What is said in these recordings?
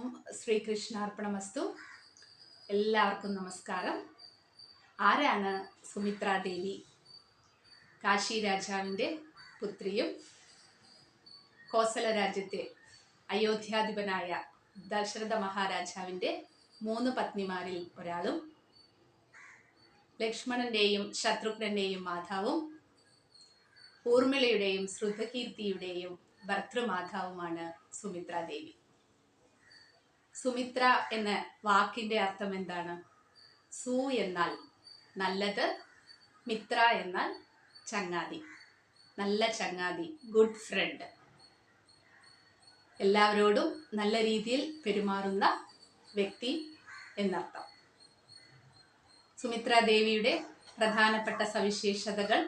ഓം ശ്രീകൃഷ്ണാർപ്പണമസ്തു. എല്ലാവർക്കും നമസ്കാരം. ആരാണ് സുമിത്ര ദേവി? കാശി രാജാവിന്റെ പുത്രിയും കോസല രാജ്യത്തെ അയോധ്യാധിപനായ ദശരഥ മഹാരാജാവിന്റെ മൂന്ന് പത്നിമാരിൽ ഒരാളും ലക്ഷ്മണന്റെയും ശത്രുഘ്നന്റെയും മാതാവും ഊർമിളയുടെയും ശ്രുതകീർത്തിയുടെയും ഭർത്തൃമാതാവുമാണ് സുമിത്ര ദേവി. സുമിത്ര എന്ന വാക്കിന്റെ അർത്ഥം എന്താണ്? സു എന്നാൽ നല്ലത് മിത്ര എന്നാൽ ചങ്ങാതി. നല്ല ചങ്ങാതി ഗുഡ് ഫ്രണ്ട് എല്ലാവരോടും നല്ല രീതിയിൽ പെരുമാറുന്ന വ്യക്തി എന്നർത്ഥം. സുമിത്ര ദേവിയുടെ പ്രധാനപ്പെട്ട സവിശേഷതകൾ.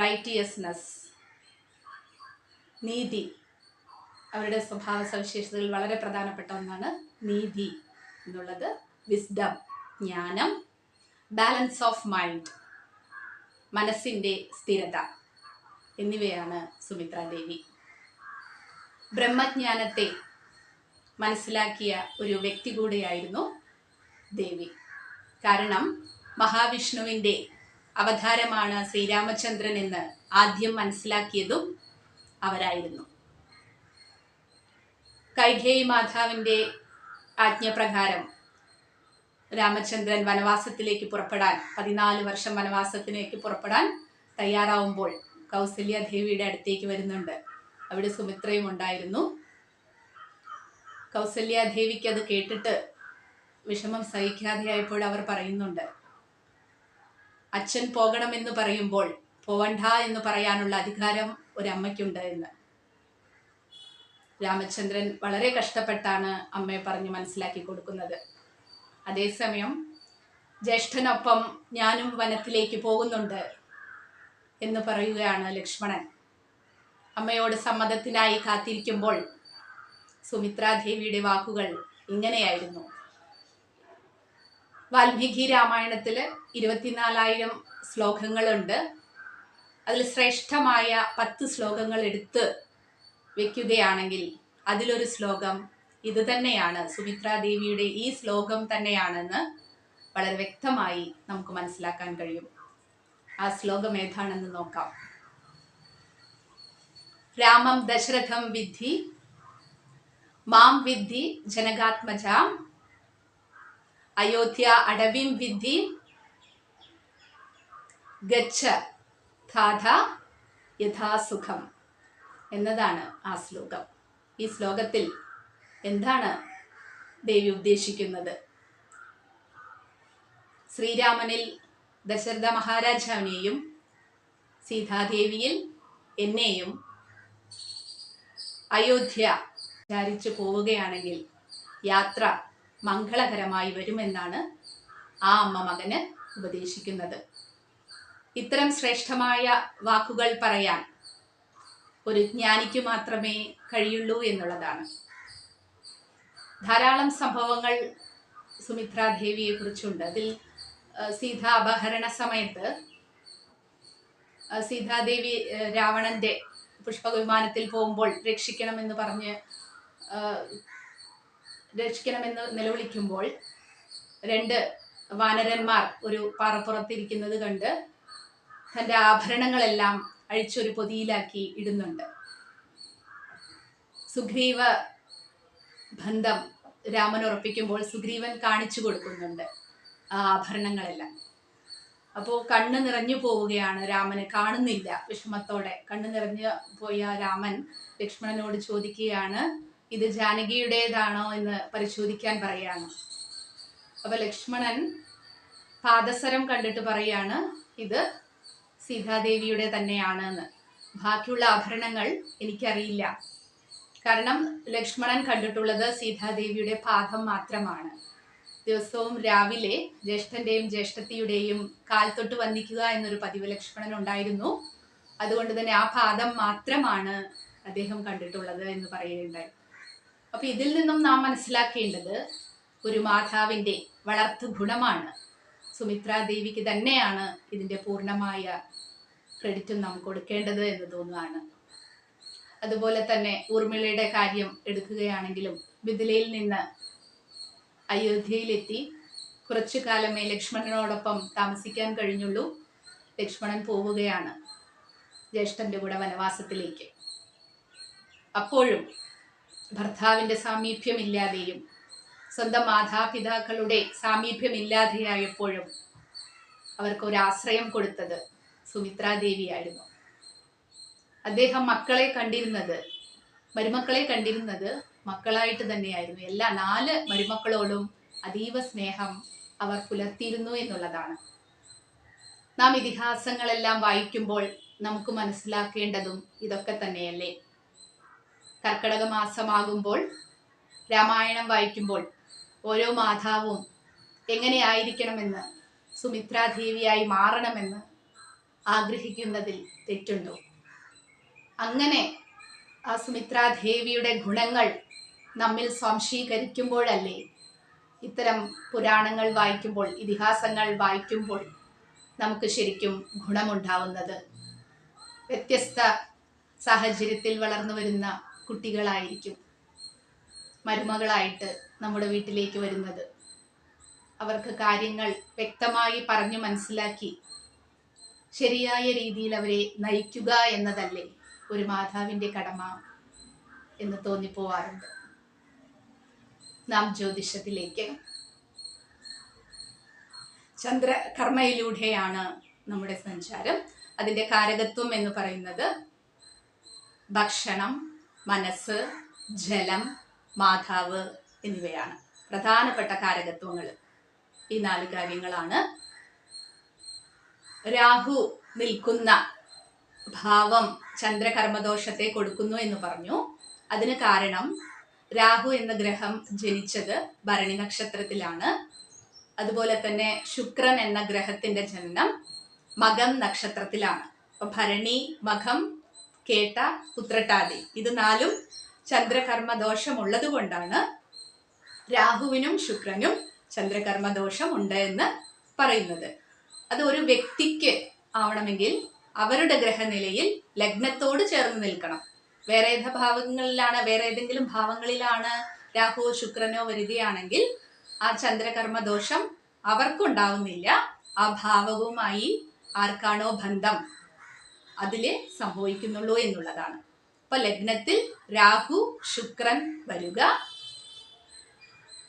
റൈറ്റിയസ്നെസ് നീതി. അവരുടെ സ്വഭാവ സവിശേഷതകൾ വളരെ പ്രധാനപ്പെട്ട ഒന്നാണ് നീതി എന്നുള്ളത്. വിസ്ഡം ജ്ഞാനം ബാലൻസ് ഓഫ് മൈൻഡ് മനസ്സിന്റെ സ്ഥിരത എന്നിവയാണ് സുമിത്ര ദേവി. ബ്രഹ്മജ്ഞാനത്തെ മനസ്സിലാക്കിയ ഒരു വ്യക്തി കൂടെയായിരുന്നു ദേവി. കാരണം മഹാവിഷ്ണുവിന്റെ അവതാരമാണ് ശ്രീരാമചന്ദ്രൻ എന്ന് ആദ്യം മനസ്സിലാക്കിയതും അവരായിരുന്നു. കൈകേയി മാതാവിന്റെ ആജ്ഞപ്രകാരം രാമചന്ദ്രൻ വനവാസത്തിലേക്ക് പുറപ്പെടാൻ പതിനാല് വർഷം വനവാസത്തിലേക്ക് പുറപ്പെടാൻ തയ്യാറാവുമ്പോൾ കൗസല്യ ദേവിയുടെ അടുത്തേക്ക് വരുന്നുണ്ട്. അവിടെ സുമിത്രയും ഉണ്ടായിരുന്നു. കൗസല്യ ദേവിക്ക് അത് കേട്ടിട്ട് വിഷമം സഹിക്കാതെയായപ്പോൾ അവർ പറയുന്നുണ്ട് അച്ഛൻ പോകണമെന്ന് പറയുമ്പോൾ പോവണ്ട എന്ന് പറയാനുള്ള അധികാരം ഒരമ്മയ്ക്കുണ്ട് എന്ന്. രാമചന്ദ്രൻ വളരെ കഷ്ടപ്പെട്ടാണ് അമ്മയെ പറഞ്ഞ് മനസ്സിലാക്കി കൊടുക്കുന്നത്. അതേസമയം ജ്യേഷ്ഠനൊപ്പം ഞാനും വനത്തിലേക്ക് പോകുന്നുണ്ട് എന്ന് പറയുകയാണ് ലക്ഷ്മണൻ. അമ്മയോട് സമ്മതത്തിനായി കാത്തിരിക്കുമ്പോൾ സുമിത്രാദേവിയുടെ വാക്കുകൾ ഇങ്ങനെയായിരുന്നു. വാൽമീകി രാമായണത്തിൽ ഇരുപത്തിനാലായിരം ശ്ലോകങ്ങളുണ്ട്. അതിൽ ശ്രേഷ്ഠമായ പത്ത് ശ്ലോകങ്ങൾ എടുത്ത് വെക്കുകയാണെങ്കിൽ അതിലൊരു ശ്ലോകം ഇത് തന്നെയാണ് സുമിത്രാദേവിയുടെ ഈ ശ്ലോകം തന്നെയാണെന്ന് വളരെ വ്യക്തമായി നമുക്ക് മനസ്സിലാക്കാൻ കഴിയും. ആ ശ്ലോകം ഏതാണെന്ന് നോക്കാം. രാമം ദശരഥം വിദ്ധി മാം വിദ്ധി ജനകാത്മജാം അയോധ്യ അടവിം വിദ്ധി ഗച്ഛ ധാഥ യഥാസുഖം. എന്നതാണ് ആ ശ്ലോകം. ഈ ശ്ലോകത്തിൽ എന്താണ് ദേവി ഉദ്ദേശിക്കുന്നത്? ശ്രീരാമനിൽ ദശരഥ മഹാരാജാവിനെയും സീതാദേവിയിൽ എന്നെയും അയോധ്യ വിചാരിച്ചു പോവുകയാണെങ്കിൽ യാത്ര മംഗളകരമായി വരുമെന്നാണ് ആ അമ്മ മകന് ഉപദേശിക്കുന്നത്. ഇത്തരം ശ്രേഷ്ഠമായ വാക്കുകൾ പറയാൻ ഒരു ജ്ഞാനിക്ക് മാത്രമേ കഴിയുള്ളൂ എന്നുള്ളതാണ്. ധാരാളം സംഭവങ്ങൾ സുമിത്രാദേവിയെ കുറിച്ചുണ്ട്. അതിൽ സീത അപഹരണ സമയത്ത് സീതാദേവി രാവണന്റെ പുഷ്പവിമാനത്തിൽ പോകുമ്പോൾ രക്ഷിക്കണമെന്ന് പറഞ്ഞ് രക്ഷിക്കണമെന്ന് നിലവിളിക്കുമ്പോൾ രണ്ട് വാനരന്മാർ ഒരു പാറപ്പുറത്തിരിക്കുന്നത് കണ്ട് തന്റെ ആഭരണങ്ങളെല്ലാം അഴിച്ചൊരു പൊതിയിലാക്കി ഇടുന്നുണ്ട്. സുഗ്രീവ ബന്ധം രാമൻ ഉറപ്പിക്കുമ്പോൾ സുഗ്രീവൻ കാണിച്ചു കൊടുക്കുന്നുണ്ട് ആ ആഭരണങ്ങളെല്ലാം. അപ്പോൾ കണ്ണ് നിറഞ്ഞു പോവുകയാണ് രാമന് കാണുന്നില്ല വിഷമത്തോടെ. കണ്ണ് നിറഞ്ഞു പോയ രാമൻ ലക്ഷ്മണനോട് ചോദിക്കുകയാണ് ഇത് ജാനകിയുടേതാണോ എന്ന് പരിശോധിക്കാൻ പറയാണ്. അപ്പൊ ലക്ഷ്മണൻ പാദസരം കണ്ടിട്ട് പറയാണ് ഇത് സീതാദേവിയുടെ തന്നെയാണ് എന്ന് ബാക്കിയുള്ള ആഭരണങ്ങൾ എനിക്കറിയില്ല. കാരണം ലക്ഷ്മണൻ കണ്ടിട്ടുള്ളത് സീതാദേവിയുടെ പാദം മാത്രമാണ്. ദിവസവും രാവിലെ ജ്യേഷ്ഠന്റെയും ജ്യേഷ്ഠത്തിയുടെയും കാൽ തൊട്ട് വന്ദിക്കുക എന്നൊരു പതിവ് ലക്ഷ്മണൻ ഉണ്ടായിരുന്നു. അതുകൊണ്ട് തന്നെ ആ പാദം മാത്രമാണ് അദ്ദേഹം കണ്ടിട്ടുള്ളത് എന്ന് പറയുകയുണ്ടായി. അപ്പൊ ഇതിൽ നിന്നും നാം മനസ്സിലാക്കേണ്ടത് ഒരു മാതാവിന്റെ വളർത്തു ഗുണമാണ്. സുമിത്രാദേവിക്ക് തന്നെയാണ് ഇതിന്റെ പൂർണമായ ക്രെഡിറ്റും നാം കൊടുക്കേണ്ടത് എന്ന് തോന്നുകയാണ്. അതുപോലെ തന്നെ ഊർമിളയുടെ കാര്യം എടുക്കുകയാണെങ്കിലും മിഥിലയിൽ നിന്ന് അയോധ്യയിലെത്തി. കുറച്ചു കാലമേ ലക്ഷ്മണനോടൊപ്പം താമസിക്കാൻ കഴിഞ്ഞുള്ളൂ. ലക്ഷ്മണൻ പോവുകയാണ് ജ്യേഷ്ഠന്റെ കൂടെ വനവാസത്തിലേക്ക്. അപ്പോഴും ഭർത്താവിന്റെ സാമീപ്യമില്ലാതെയും സ്വന്തം മാതാപിതാക്കളുടെ സാമീപ്യമില്ലാതെയായപ്പോഴും അവർക്ക് ഒരു ആശ്രയം കൊടുത്തത് സുമിത്രാദേവിയായിരുന്നു. അദ്ദേഹം മക്കളെ കണ്ടിരുന്നത് മരുമക്കളെ കണ്ടിരുന്നത് മക്കളായിട്ട് തന്നെയായിരുന്നു. എല്ലാ നാല് മരുമക്കളോടും അതീവ സ്നേഹം അവർ പുലർത്തിയിരുന്നു എന്നുള്ളതാണ്. നാം ഇതിഹാസങ്ങളെല്ലാം വായിക്കുമ്പോൾ നമുക്ക് മനസ്സിലാക്കേണ്ടതും ഇതൊക്കെ തന്നെയല്ലേ? കർക്കടക മാസമാകുമ്പോൾ രാമായണം വായിക്കുമ്പോൾ ഓരോ മാതാവും എങ്ങനെയായിരിക്കണമെന്ന് സുമിത്രാദേവിയായി മാറണമെന്ന് ആഗ്രഹിക്കുന്നതിൽ തെറ്റുണ്ടോ? അങ്ങനെ ആ സുമിത്രാദേവിയുടെ ഗുണങ്ങൾ നമ്മിൽ സ്വാംശീകരിക്കുമ്പോഴല്ലേ ഇത്തരം പുരാണങ്ങൾ വായിക്കുമ്പോൾ ഇതിഹാസങ്ങൾ വായിക്കുമ്പോൾ നമുക്ക് ശരിക്കും ഗുണമുണ്ടാവുന്നത്? വ്യത്യസ്ത സാഹചര്യത്തിൽ വളർന്നു വരുന്ന കുട്ടികളായിരിക്കും മരുമകളായിട്ട് നമ്മുടെ വീട്ടിലേക്ക് വരുന്നത്. അവർക്ക് കാര്യങ്ങൾ വ്യക്തമായി പറഞ്ഞു മനസ്സിലാക്കി ശരിയായ രീതിയിൽ അവരെ നയിക്കുക എന്നതല്ലേ ഒരു മാതാവിന്റെ കടമ എന്ന് തോന്നിപ്പോവാറുണ്ട്. നാം ജ്യോതിഷത്തിലേക്ക് ചന്ദ്ര ചന്ദ്രകർമ്മയിലൂടെയാണ് നമ്മുടെ സഞ്ചാരം. അതിന്റെ കാരകത്വം എന്ന് പറയുന്നത് ഭക്ഷണം മനസ്സ് ജലം മാതാവ് എന്നിവയാണ് പ്രധാനപ്പെട്ട കാരകത്വങ്ങൾ. ഈ നാല് കാര്യങ്ങളാണ്. രാഹു നിൽക്കുന്ന ഭാവം ചന്ദ്രകർമ്മദോഷത്തെ കൊടുക്കുന്നു എന്ന് പറഞ്ഞു. അതിന് കാരണം രാഹു എന്ന ഗ്രഹം ജനിച്ചത് ഭരണി നക്ഷത്രത്തിലാണ്. അതുപോലെ തന്നെ ശുക്രൻ എന്ന ഗ്രഹത്തിന്റെ ജനനം മകം നക്ഷത്രത്തിലാണ്. അപ്പൊ ഭരണി മകം കേട്ട ഉത്രട്ടാതി ഇത് നാലും ചന്ദ്രകർമ്മ കൊണ്ടാണ് രാഹുവിനും ശുക്രനും ചന്ദ്രകർമ്മ ദോഷം ഉണ്ട് എന്ന് പറയുന്നത്. അത് ഒരു വ്യക്തിക്ക് ആവണമെങ്കിൽ അവരുടെ ഗ്രഹനിലയിൽ ലഗ്നത്തോട് ചേർന്ന് നിൽക്കണം. വേറെ ഏത് ഭാവങ്ങളിലാണ് വേറെ ഏതെങ്കിലും ഭാവങ്ങളിലാണ് രാഹുവോ ശുക്രനോ വരികയാണെങ്കിൽ ആ ചന്ദ്രകർമ്മ ദോഷം അവർക്കുണ്ടാവുന്നില്ല. ആ ഭാവവുമായി ആർക്കാണോ ബന്ധം അതിലെ സംഭവിക്കുന്നുള്ളൂ എന്നുള്ളതാണ്. അപ്പൊ ലഗ്നത്തിൽ രാഹു ശുക്രൻ വരിക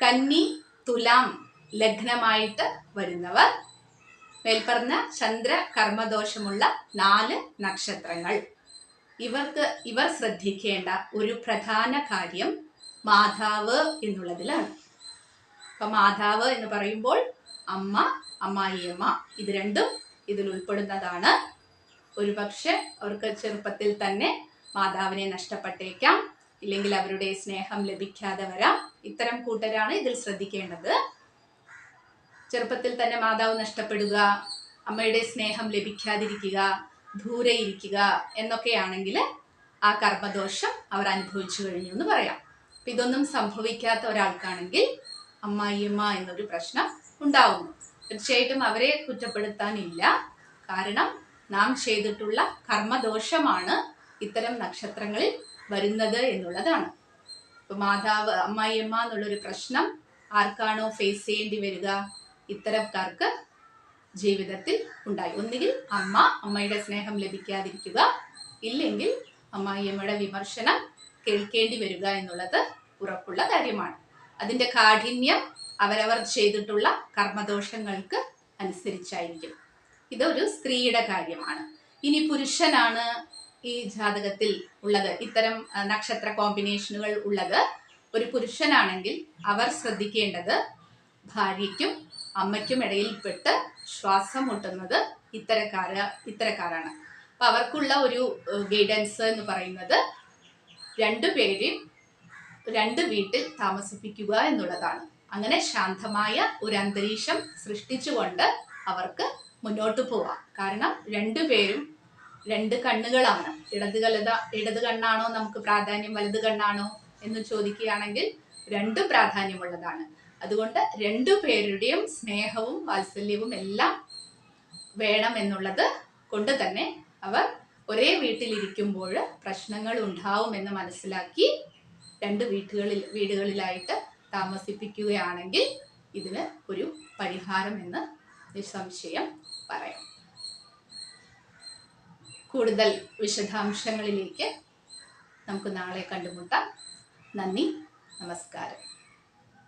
കന്നി തുലാം ലഗ്നമായിട്ട് വരുന്നവർ. മേൽപ്പറഞ്ഞ ചന്ദ്ര കർമ്മദോഷമുള്ള നാല് നക്ഷത്രങ്ങൾ. ഇവർക്ക് ഇവർ ശ്രദ്ധിക്കേണ്ട ഒരു പ്രധാന കാര്യം മാതാവ് എന്നുള്ളതിലാണ്. അപ്പം മാതാവ് എന്ന് പറയുമ്പോൾ അമ്മ അമ്മായിയമ്മ. ഇത് രണ്ടും ഇതിൽ ഉൾപ്പെടുന്നതാണ്. ഒരുപക്ഷെ അവർക്ക് ചെറുപ്പത്തിൽ തന്നെ മാതാവിനെ നഷ്ടപ്പെട്ടേക്കാം. ഇല്ലെങ്കിൽ അവരുടെ സ്നേഹം ലഭിക്കാതെ വരാം. ഇത്തരം കൂട്ടരാണ് ഇതിൽ ശ്രദ്ധിക്കേണ്ടത്. ചെറുപ്പത്തിൽ തന്നെ മാതാവ് നഷ്ടപ്പെടുക അമ്മയുടെ സ്നേഹം ലഭിക്കാതിരിക്കുക ദൂരെ ഇരിക്കുക എന്നൊക്കെയാണെങ്കിൽ ആ കർമ്മദോഷം അവർ അനുഭവിച്ചു കഴിഞ്ഞു എന്ന് പറയാം. അപ്പൊ ഇതൊന്നും സംഭവിക്കാത്ത ഒരാൾക്കാണെങ്കിൽ അമ്മായിയമ്മ എന്നൊരു പ്രശ്നം ഉണ്ടാവുന്നു. തീർച്ചയായിട്ടും അവരെ കുറ്റപ്പെടുത്താനില്ല. കാരണം നാം ചെയ്തിട്ടുള്ള കർമ്മദോഷമാണ് ഇത്തരം നക്ഷത്രങ്ങളിൽ വരുന്നത് എന്നുള്ളതാണ്. ഇപ്പൊ മാതാവ് അമ്മായിയമ്മ എന്നുള്ളൊരു പ്രശ്നം ആർക്കാണോ ഫേസ് ചെയ്യേണ്ടി വരിക? ഇത്തരക്കാർക്ക് ജീവിതത്തിൽ ഉണ്ടായി. ഒന്നുകിൽ അമ്മ അമ്മയുടെ സ്നേഹം ലഭിക്കാതിരിക്കുക ഇല്ലെങ്കിൽ അമ്മായിയമ്മയുടെ വിമർശനം കേൾക്കേണ്ടി വരിക എന്നുള്ളത് ഉറപ്പുള്ള കാര്യമാണ്. അതിന്റെ കാഠിന്യം അവരവർ ചെയ്തിട്ടുള്ള കർമ്മദോഷങ്ങൾക്ക് അനുസരിച്ചായിരിക്കും. ഇതൊരു സ്ത്രീയുടെ കാര്യമാണ്. ഇനി പുരുഷനാണ് ഈ ജാതകത്തിൽ ഉള്ളത് ഇത്തരം നക്ഷത്ര കോമ്പിനേഷനുകൾ ഉള്ളത് ഒരു പുരുഷനാണെങ്കിൽ അവർ ശ്രദ്ധിക്കേണ്ടത് ഭാര്യയ്ക്കും അമ്മയ്ക്കും ഇടയിൽപ്പെട്ട് ശ്വാസം മുട്ടുന്നത് ഇത്തരക്കാര ഇത്തരക്കാരാണ്. അപ്പൊ അവർക്കുള്ള ഒരു ഗൈഡൻസ് എന്ന് പറയുന്നത് രണ്ടുപേരെയും രണ്ട് വീട്ടിൽ താമസിപ്പിക്കുക എന്നുള്ളതാണ്. അങ്ങനെ ശാന്തമായ ഒരു അന്തരീക്ഷം സൃഷ്ടിച്ചുകൊണ്ട് അവർക്ക് മുന്നോട്ട് പോവാം. കാരണം രണ്ടുപേരും രണ്ട് കണ്ണുകളാണ്. ഇടത് കലത ഇടത് കണ്ണാണോ നമുക്ക് പ്രാധാന്യം വലത് കണ്ണാണോ എന്ന് ചോദിക്കുകയാണെങ്കിൽ രണ്ടും പ്രാധാന്യമുള്ളതാണ്. അതുകൊണ്ട് രണ്ടു പേരുടെയും സ്നേഹവും വാത്സല്യവും എല്ലാം വേണം എന്നുള്ളത് കൊണ്ട് തന്നെ അവർ ഒരേ വീട്ടിലിരിക്കുമ്പോൾ പ്രശ്നങ്ങൾ ഉണ്ടാവുമെന്ന് മനസ്സിലാക്കി രണ്ട് വീട്ടുകളിൽ വീടുകളിലായിട്ട് താമസിപ്പിക്കുകയാണെങ്കിൽ ഇതിന് ഒരു പരിഹാരം എന്ന് നിസ്സംശയം പറയാം. കൂടുതൽ വിശദാംശങ്ങളിലേക്ക് നമുക്ക് നാളെ കണ്ടുമുട്ടാം. നന്ദി നമസ്കാരം.